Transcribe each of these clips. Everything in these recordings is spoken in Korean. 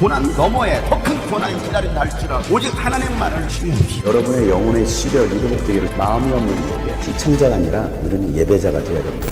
고난 너머에 더 큰 고난이 기다린다 할지라도 오직 하나님만을 신뢰하시 여러분의 영혼의 시력이 회복되기를 마음이 없는 이에게 시청자가 아니라 우리는 예배자가 되어야 됩니다.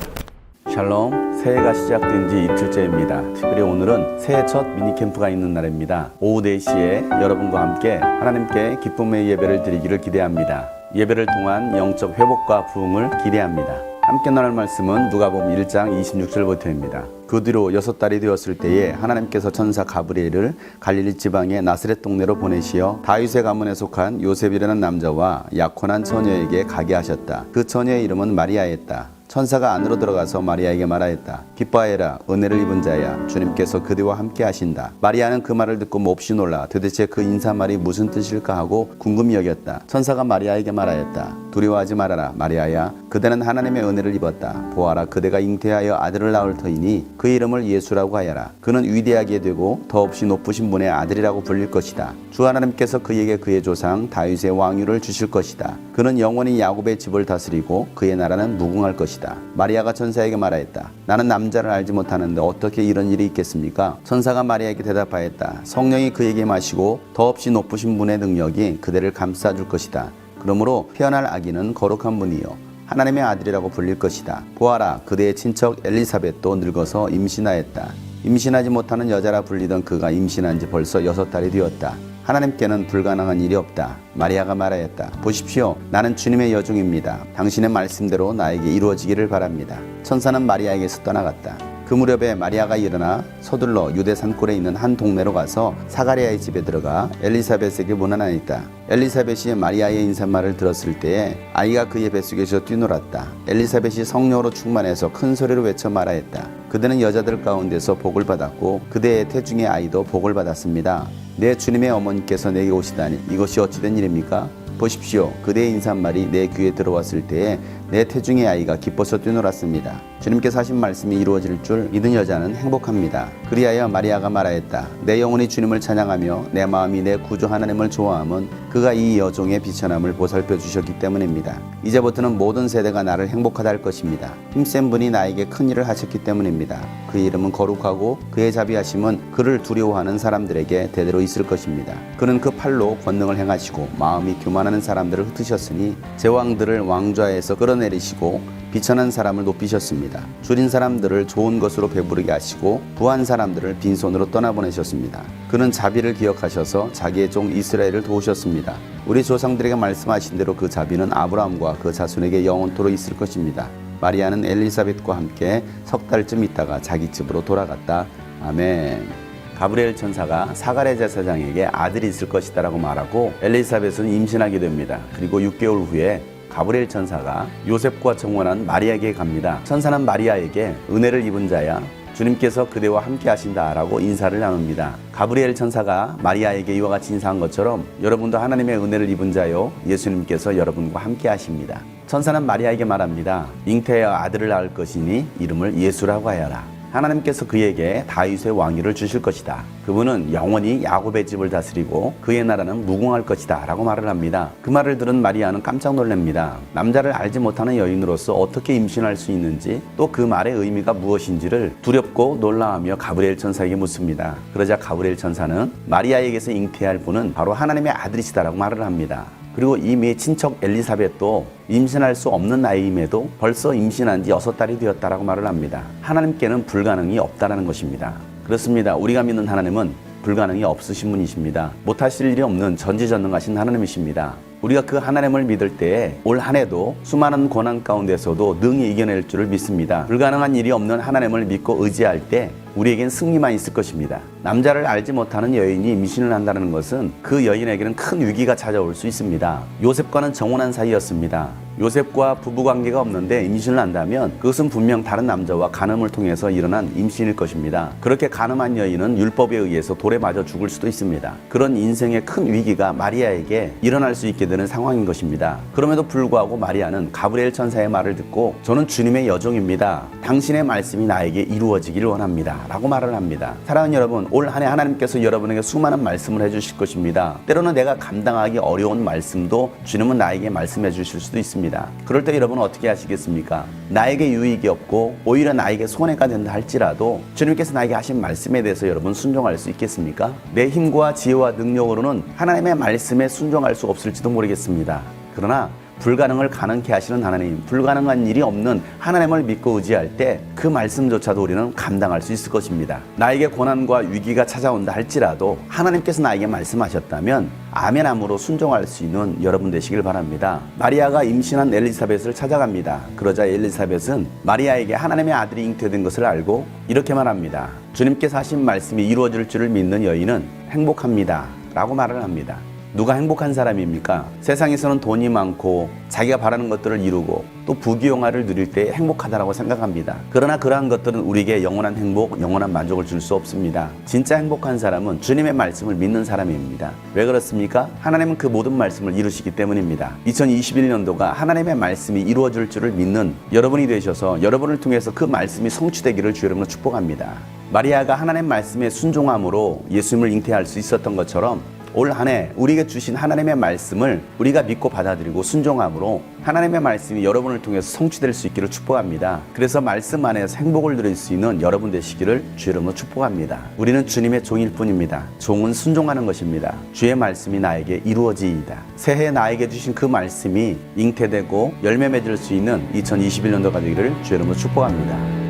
샬롬, 새해가 시작된 지 이틀째입니다. 특별히 오늘은 새해 첫 미니캠프가 있는 날입니다. 오후 4시에 여러분과 함께 하나님께 기쁨의 예배를 드리기를 기대합니다. 예배를 통한 영적 회복과 부흥을 기대합니다. 함께 나눌 말씀은 누가복음 1장 26절부터입니다. 그 뒤로 여섯 달이 되었을 때에 하나님께서 천사 가브리엘을 갈릴리 지방의 나스렛 동네로 보내시어 다윗의 가문에 속한 요셉이라는 남자와 약혼한 처녀에게 가게 하셨다. 그 처녀의 이름은 마리아였다. 천사가 안으로 들어가서 마리아에게 말하였다. 기뻐하여라 은혜를 입은 자야 주님께서 그대와 함께 하신다. 마리아는 그 말을 듣고 몹시 놀라 도대체 그 인사말이 무슨 뜻일까 하고 궁금히 여겼다. 천사가 마리아에게 말하였다. 두려워하지 말아라 마리아야 그대는 하나님의 은혜를 입었다. 보아라 그대가 잉태하여 아들을 낳을 터이니 그 이름을 예수라고 하여라. 그는 위대하게 되고 더없이 높으신 분의 아들이라고 불릴 것이다. 주 하나님께서 그에게 그의 조상 다윗의 왕위를 주실 것이다. 그는 영원히 야곱의 집을 다스리고 그의 나라는 무궁할 것이다. 마리아가 천사에게 말하였다. 나는 남자를 알지 못하는데 어떻게 이런 일이 있겠습니까? 천사가 마리아에게 대답하였다. 성령이 그에게 마시고 더없이 높으신 분의 능력이 그대를 감싸줄 것이다. 그러므로 태어날 아기는 거룩한 분이요 하나님의 아들이라고 불릴 것이다. 보아라 그대의 친척 엘리사벳도 늙어서 임신하였다. 임신하지 못하는 여자라 불리던 그가 임신한 지 벌써 여섯 달이 되었다. 하나님께는 불가능한 일이 없다. 마리아가 말하였다. 보십시오. 나는 주님의 여종입니다. 당신의 말씀대로 나에게 이루어지기를 바랍니다. 천사는 마리아에게서 떠나갔다. 그 무렵에 마리아가 일어나 서둘러 유대 산골에 있는 한 동네로 가서 사가리아의 집에 들어가 엘리사벳에게 문안하였다. 엘리사벳이 마리아의 인사말을 들었을 때에 아이가 그의 뱃속에서 뛰놀았다. 엘리사벳이 성령으로 충만해서 큰 소리로 외쳐 말하였다. 그대는 여자들 가운데서 복을 받았고 그대의 태중의 아이도 복을 받았습니다. 내 주님의 어머니께서 내게 오시다니 이것이 어찌된 일입니까? 보십시오. 그대의 인사말이 내 귀에 들어왔을 때에 내 태중의 아이가 기뻐서 뛰놀았습니다. 주님께서 하신 말씀이 이루어질 줄 믿은 여자는 행복합니다. 그리하여 마리아가 말하였다. 내 영혼이 주님을 찬양하며 내 마음이 내 구주 하나님을 좋아함은 그가 이 여종의 비천함을 보살펴 주셨기 때문입니다. 이제부터는 모든 세대가 나를 행복하다 할 것입니다. 힘센 분이 나에게 큰 일을 하셨기 때문입니다. 그 이름은 거룩하고 그의 자비하심은 그를 두려워하는 사람들에게 대대로 있을 것입니다. 그는 그 팔로 권능을 행하시고 마음이 교만하는 사람들을 흩으셨으니 제왕들을 왕좌에서 끌어 내리시고 비천한 사람을 높이셨습니다. 줄인 사람들을 좋은 것으로 배부르게 하시고 부한 사람들을 빈손으로 떠나보내셨습니다. 그는 자비를 기억하셔서 자기의 종 이스라엘을 도우셨습니다. 우리 조상들에게 말씀하신 대로 그 자비는 아브라함과 그 자손에게 영원토록 있을 것입니다. 마리아는 엘리사벳과 함께 석 달쯤 있다가 자기 집으로 돌아갔다. 아멘. 가브리엘 천사가 사가랴 제사장에게 아들이 있을 것이다라고 말하고 엘리사벳은 임신하게 됩니다. 그리고 6개월 후에 가브리엘 천사가 요셉과 정원한 마리아에게 갑니다. 천사는 마리아에게 은혜를 입은 자야 주님께서 그대와 함께 하신다라고 인사를 나눕니다. 가브리엘 천사가 마리아에게 이와 같이 인사한 것처럼 여러분도 하나님의 은혜를 입은 자요 예수님께서 여러분과 함께 하십니다. 천사는 마리아에게 말합니다. 잉태하여 아들을 낳을 것이니 이름을 예수라고 하여라. 하나님께서 그에게 다윗의 왕위를 주실 것이다. 그분은 영원히 야곱의 집을 다스리고 그의 나라는 무궁할 것이다. 라고 말을 합니다. 그 말을 들은 마리아는 깜짝 놀랍니다. 남자를 알지 못하는 여인으로서 어떻게 임신할 수 있는지 또 그 말의 의미가 무엇인지를 두렵고 놀라하며 가브리엘 천사에게 묻습니다. 그러자 가브리엘 천사는 마리아에게서 잉태할 분은 바로 하나님의 아들이시다라고 말을 합니다. 그리고 이미 친척 엘리사벳도 임신할 수 없는 나이임에도 벌써 임신한 지 여섯 달이 되었다라고 말을 합니다. 하나님께는 불가능이 없다라는 것입니다. 그렇습니다. 우리가 믿는 하나님은 불가능이 없으신 분이십니다. 못하실 일이 없는 전지전능하신 하나님이십니다. 우리가 그 하나님을 믿을 때에 올 한 해도 수많은 고난 가운데서도 능히 이겨낼 줄을 믿습니다. 불가능한 일이 없는 하나님을 믿고 의지할 때 우리에겐 승리만 있을 것입니다. 남자를 알지 못하는 여인이 임신을 한다는 것은 그 여인에게는 큰 위기가 찾아올 수 있습니다. 요셉과는 정혼한 사이였습니다. 요셉과 부부 관계가 없는데 임신을 한다면 그것은 분명 다른 남자와 간음을 통해서 일어난 임신일 것입니다. 그렇게 간음한 여인은 율법에 의해서 돌에 맞아 죽을 수도 있습니다. 그런 인생의 큰 위기가 마리아에게 일어날 수 있게 되는 상황인 것입니다. 그럼에도 불구하고 마리아는 가브리엘 천사의 말을 듣고 저는 주님의 여종입니다. 당신의 말씀이 나에게 이루어지기를 원합니다. 라고 말을 합니다. 사랑하는 여러분, 올 한 해 하나님께서 여러분에게 수많은 말씀을 해주실 것입니다. 때로는 내가 감당하기 어려운 말씀도 주님은 나에게 말씀해 주실 수도 있습니다. 그럴 때 여러분은 어떻게 하시겠습니까? 나에게 유익이 없고 오히려 나에게 손해가 된다 할지라도 주님께서 나에게 하신 말씀에 대해서 여러분 순종할 수 있겠습니까? 내 힘과 지혜와 능력으로는 하나님의 말씀에 순종할 수 없을지도 모르겠습니다. 그러나 불가능을 가능케 하시는 하나님, 불가능한 일이 없는 하나님을 믿고 의지할 때 그 말씀조차도 우리는 감당할 수 있을 것입니다. 나에게 고난과 위기가 찾아온다 할지라도 하나님께서 나에게 말씀하셨다면 아멘함으로 순종할 수 있는 여러분 되시길 바랍니다. 마리아가 임신한 엘리사벳을 찾아갑니다. 그러자 엘리사벳은 마리아에게 하나님의 아들이 잉태된 것을 알고 이렇게 말합니다. 주님께서 하신 말씀이 이루어질 줄을 믿는 여인은 행복합니다. 라고 말을 합니다. 누가 행복한 사람입니까? 세상에서는 돈이 많고 자기가 바라는 것들을 이루고 또 부귀영화를 누릴 때 행복하다라고 생각합니다. 그러나 그러한 것들은 우리에게 영원한 행복, 영원한 만족을 줄 수 없습니다. 진짜 행복한 사람은 주님의 말씀을 믿는 사람입니다. 왜 그렇습니까? 하나님은 그 모든 말씀을 이루시기 때문입니다. 2021년도가 하나님의 말씀이 이루어질 줄을 믿는 여러분이 되셔서 여러분을 통해서 그 말씀이 성취되기를 주 여러분을 축복합니다. 마리아가 하나님 말씀에 순종함으로 예수님을 잉태할 수 있었던 것처럼 올 한 해 우리에게 주신 하나님의 말씀을 우리가 믿고 받아들이고 순종함으로 하나님의 말씀이 여러분을 통해서 성취될 수 있기를 축복합니다. 그래서 말씀 안에서 행복을 누릴 수 있는 여러분 되시기를 주 이름으로 축복합니다. 우리는 주님의 종일 뿐입니다. 종은 순종하는 것입니다. 주의 말씀이 나에게 이루어지이다. 새해 나에게 주신 그 말씀이 잉태되고 열매 맺을 수 있는 2021년도가 되기를 주 이름으로 축복합니다.